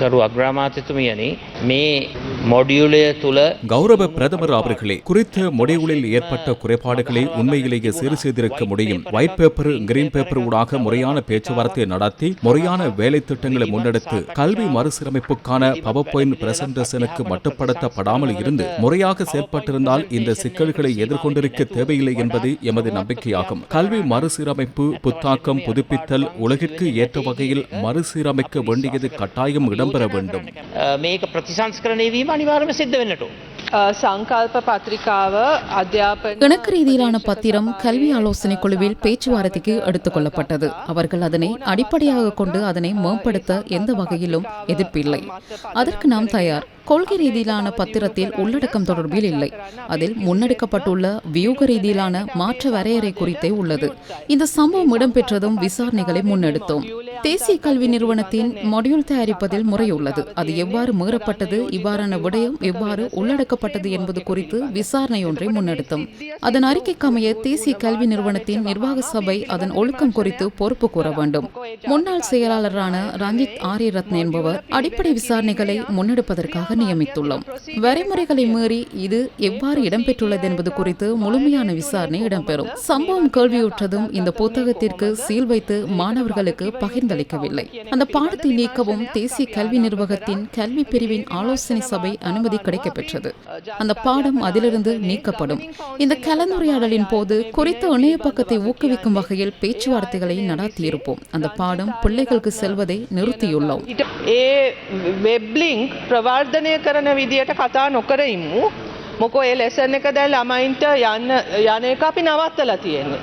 ගරු அக்ராமாத்தித்துமியனி மே கௌரவ பிரதமர் அவர்களே குறித்த மொடியுளில் ஏற்பட்ட குறைபாடுகளை உண்மையிலேயே சீர் செய்திருக்க முடியும். ஒயிட் பேப்பர் கிரீன் பேப்பர் ஊடாக முறையான பேச்சுவார்த்தை நடத்தி முறையான வேலை திட்டங்களை முன்னெடுத்து கல்வி மறுசீரமைப்புக்கான பவர் பாயிண்ட் பிரசன்டேஷனுக்கு மட்டுப்படுத்தப்படாமல் இருந்து முறையாக செயற்பட்டிருந்தால் இந்த சிக்கல்களை எதிர்கொண்டிருக்க தேவையில்லை என்பது எமது நம்பிக்கையாகும். கல்வி மறுசீரமைப்பு புத்தாக்கம் புதுப்பித்தல் உலகிற்கு ஏற்ற வகையில் மறுசீரமைக்க வேண்டியது கட்டாயம் இடம் வேண்டும் අ, මේක ප්‍රතිසංස්කරණය වීම අනිවාර්යයෙන්ම සිද්ධ වෙන්නට ඕන. සංකල්ප පත්‍රිකාව අධ්‍යාපන கணக்கு ரீதியிலான பத்திரம் கல்வி ஆலோசனை குழுவில் பேச்சுவார்த்தைக்கு எடுத்துக் கொள்ளப்பட்டது அவர்கள் அதனை அடிப்படையாக கொண்டு அதனை மேம்படுத்த எந்த வகையிலும் எதிர்ப்பில்லை அதற்கு நாம் தயார் கொள்கை ரீதியிலான பத்திரத்தில் உள்ளடக்கம் தொடர்பில் இல்லை அதில் முன்னெடுக்கப்பட்டுள்ள வியூக ரீதியிலான மாற்று வரையறை குறித்தே உள்ளது இந்த சம்பவம் இடம்பெற்றதும் விசாரணைகளை முன்னெடுத்தோம் தேசிய கல்வி நிறுவனத்தின் மொடியூல் தயாரிப்பதில் முறை உள்ளது அது எவ்வாறு மீறப்பட்டது இவ்வாறான விடயம் எவ்வாறு உள்ளடக்கப்பட்டது என்பது குறித்து விசாரணை ஒன்றை முன்னெடுத்தோம். அதன் அறிக்கைக்கமைய தேசிய கல்வி நிறுவனத்தின் நிர்வாக சபை அதன் ஒழுக்கம் குறித்து பொறுப்பு கூற வேண்டும். முன்னாள் செயலாளரான ரஞ்சித் ஆரியரத்ன என்பவர் அடிப்படை விசாரணைகளை முன்னெடுப்பதற்காக நியமித்துள்ளோம். வரைமுறைகளை மீறி இது எவ்வாறு இடம்பெற்றுள்ளது என்பது குறித்து முழுமையான விசாரணை இடம்பெறும். சம்பவம் கேள்வியுற்றதும் இந்த புத்தகத்திற்கு சீல் வைத்து மாணவர்களுக்கு பகிர்ந்து பகிர்ந்தளிக்கவில்லை அந்த பாடத்தை நீக்கவும் தேசிய கல்வி நிர்வாகத்தின் கல்வி பிரிவின் ஆலோசனை சபை அனுமதி கிடைக்கப்பெற்றது அந்த பாடம் அதிலிருந்து நீக்கப்படும் இந்த கலந்துரையாடலின் போது குறித்த இணைய பக்கத்தை ஊக்குவிக்கும் வகையில் பேச்சுவார்த்தைகளை நடாத்தியிருப்போம் அந்த பாடம் பிள்ளைகளுக்கு செல்வதை நிறுத்தியுள்ளோம் ඊට ඒ වෙබ්ලිංක් ප්‍රවර්ධනය කරන විදියට කතා නොකර ඉම්මු මොකෝ ඒ ලෙසන් එක දැල් ළමයින්ට යන්න යන එක අපි නවත්තලා තියෙන්නේ.